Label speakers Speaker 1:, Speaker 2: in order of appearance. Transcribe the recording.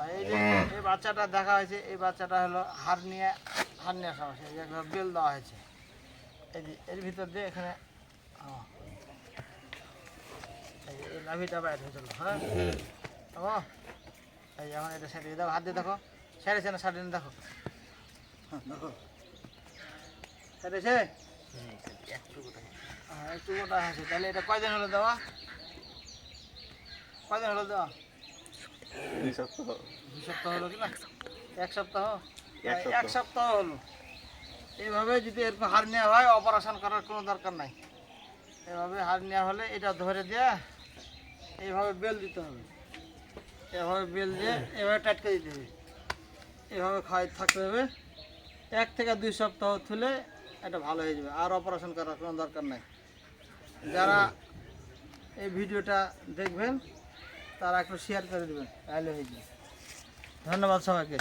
Speaker 1: আর এই বাচ্চাটা দেখা হয়েছে এই বাচ্চাটা হলো হার্নিয়া হার্নিয়া সমস্যা এই যে একটা বেল দেওয়া হয়েছে। এই যে এর ভিতর দিয়ে এখানে। এই নাভিটা বাইর হয়েছিল হ্যাঁ? ও এই যে এখন এটা সাইডে দাও হাত দিয়ে দেখো। সাইডেছে না সাইডে দেখো। হ্যাঁ, দেখো সাইডেছে হ্যাঁ একটু গোটা আছে তাহলে এটা কয়দিন হলো দেওয়া? কয়দিন হলো দেওয়া? দুই সপ্তাহ। হলো কি না? এক সপ্তাহ?
Speaker 2: এক
Speaker 1: এক সপ্তাহ। হলো। এইভাবে যদি এরকম হার্নিয়া হয় অপারেশন করার কোনো দরকার নাই। এভাবে হার্নিয়া হলে এটা ধরে দিয়ে এইভাবে বেল দিতে হবে। এভাবে বেল দিয়ে এভাবে টাটকে দিতে হবে। এভাবে খাওয়াই থাকতে হবে। এক থেকে দুই সপ্তাহ তুলে এটা ভালো হয়ে যাবে। আর অপারেশন করার কোনো দরকার নাই। যারা এই ভিডিওটা দেখবেন তারা একটু শেয়ার করে দেবেন তাহলে হয়ে যাবে। ধন্যবাদ সবাইকে।